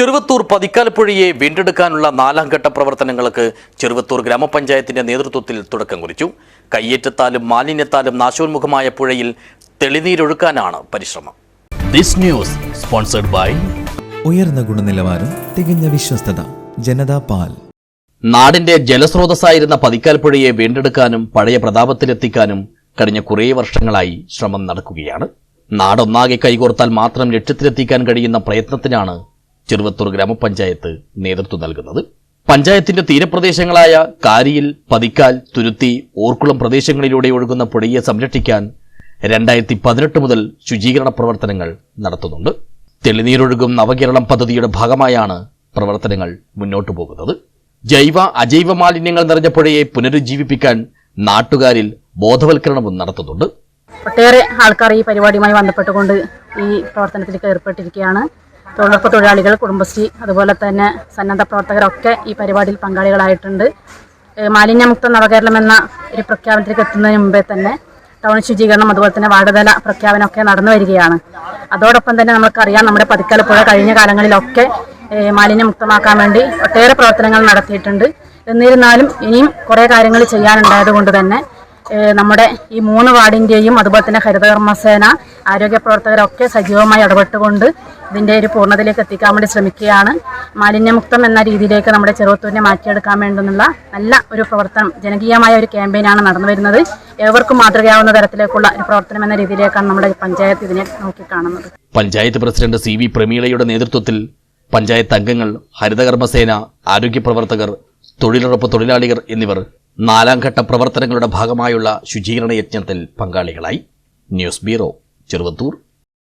ചെറുവത്തൂർ പതിക്കാലപ്പുഴയെ വീണ്ടെടുക്കാനുള്ള നാലാം ഘട്ട പ്രവർത്തനങ്ങൾക്ക് ചെറുവത്തൂർ ഗ്രാമപഞ്ചായത്തിന്റെ നേതൃത്വത്തിൽ തുടക്കം കുറിച്ചു. കയ്യേറ്റത്താലും മാലിന്യത്താലും നാശോന്മുഖമായ പുഴയിൽ തെളിനീരൊഴുക്കാനാണ് പരിശ്രമം. ദിസ് ന്യൂസ് സ്പോൺസർഡ് ബൈ ഉയർന്ന ഗുണനിലവാരം തികഞ്ഞ വിശ്വസ്തത ജനതാ പാൽ. നാടിന്റെ ജലസ്രോതസ്സായിരുന്ന പതിക്കാൽപ്പുഴയെ വീണ്ടെടുക്കാനും പഴയ പ്രതാപത്തിലെത്തിക്കാനും കഴിഞ്ഞ കുറേ വർഷങ്ങളായി ശ്രമം നടക്കുകയാണ്. നാടൊന്നാകെ കൈകോർത്താൽ മാത്രം ലക്ഷ്യത്തിലെത്തിക്കാൻ കഴിയുന്ന പ്രയത്നത്തിനാണ് ചെറുവത്തൂർ ഗ്രാമപഞ്ചായത്ത് നേതൃത്വം നൽകുന്നത്. പഞ്ചായത്തിന്റെ തീരപ്രദേശങ്ങളായ കാരിയിൽ പതിക്കാൽ തുരുത്തി ഓർക്കുളം പ്രദേശങ്ങളിലൂടെ ഒഴുകുന്ന പുഴയെ സംരക്ഷിക്കാൻ രണ്ടായിരത്തി പതിനെട്ട് മുതൽ ശുചീകരണ പ്രവർത്തനങ്ങൾ നടത്തുന്നുണ്ട്. തെളിനീരൊഴുകും നവകേരളം പദ്ധതിയുടെ ഭാഗമായാണ് പ്രവർത്തനങ്ങൾ മുന്നോട്ടു പോകുന്നത്. ജൈവ അജൈവ മാലിന്യങ്ങൾ നിറഞ്ഞ പുഴയെ പുനരുജ്ജീവിപ്പിക്കാൻ നാട്ടുകാരിൽ ബോധവൽക്കരണവും നടത്തുന്നുണ്ട്. ഒട്ടേറെ ആൾക്കാർ ഈ പരിപാടിയുമായി ബന്ധപ്പെട്ടുകൊണ്ട് ഈ പ്രവർത്തനത്തിലേക്ക് ഏർപ്പെട്ടിരിക്കുകയാണ്. തൊഴിലുറപ്പ് തൊഴിലാളികൾ കുടുംബശ്രീ അതുപോലെ തന്നെ സന്നദ്ധ പ്രവർത്തകരൊക്കെ ഈ പരിപാടിയിൽ പങ്കാളികളായിട്ടുണ്ട്. മാലിന്യമുക്ത നവകേരളം എന്ന ഒരു പ്രഖ്യാപനത്തിലേക്ക് എത്തുന്നതിന് മുമ്പേ തന്നെ ടൗൺ ശുചീകരണം അതുപോലെ തന്നെ വാർഡതല പ്രഖ്യാപനമൊക്കെ നടന്നു വരികയാണ്. അതോടൊപ്പം തന്നെ നമുക്കറിയാം നമ്മുടെ പതിക്കലപ്പുഴ കഴിഞ്ഞ കാലങ്ങളിലൊക്കെ മാലിന്യമുക്തമാക്കാൻ വേണ്ടി ഒട്ടേറെ പ്രവർത്തനങ്ങൾ നടത്തിയിട്ടുണ്ട്. എന്നിരുന്നാലും ഇനിയും കുറേ കാര്യങ്ങൾ ചെയ്യാനുണ്ടായത് കൊണ്ട് തന്നെ നമ്മുടെ ഈ മൂന്ന് വാർഡിന്റെയും അതുപോലെ തന്നെ ഹരിതകർമ്മസേന ആരോഗ്യ പ്രവർത്തകരൊക്കെ സജീവമായി ഇടപെട്ടുകൊണ്ട് ഇതിന്റെ ഒരു പൂർണതയിലേക്ക് എത്തിക്കാൻ വേണ്ടി ശ്രമിക്കുകയാണ്. മാലിന്യമുക്തം എന്ന രീതിയിലേക്ക് നമ്മുടെ ചെറുത്തൂരിനെ മാറ്റിയെടുക്കാൻ വേണ്ടുന്നുള്ള നല്ല ഒരു പ്രവർത്തനം ജനകീയമായ ഒരു ക്യാമ്പയിനാണ് നടന്നു വരുന്നത്. ഏവർക്കും മാതൃകയാവുന്ന തരത്തിലേക്കുള്ള ഒരു പ്രവർത്തനം എന്ന രീതിയിലേക്കാണ് നമ്മുടെ പഞ്ചായത്ത് ഇതിനെ നോക്കിക്കാണുന്നത്. പഞ്ചായത്ത് പ്രസിഡന്റ് സി വി പ്രമീളയുടെ നേതൃത്വത്തിൽ പഞ്ചായത്ത് അംഗങ്ങൾ ഹരിതകർമ്മസേന ആരോഗ്യ പ്രവർത്തകർ തൊഴിലുറപ്പ് തൊഴിലാളികൾ എന്നിവർ നാലാം ഘട്ട പ്രവർത്തനങ്ങളുടെ ഭാഗമായുള്ള ശുചീകരണ യജ്ഞത്തിൽ പങ്കാളികളായി. News bureau Cheruvathur.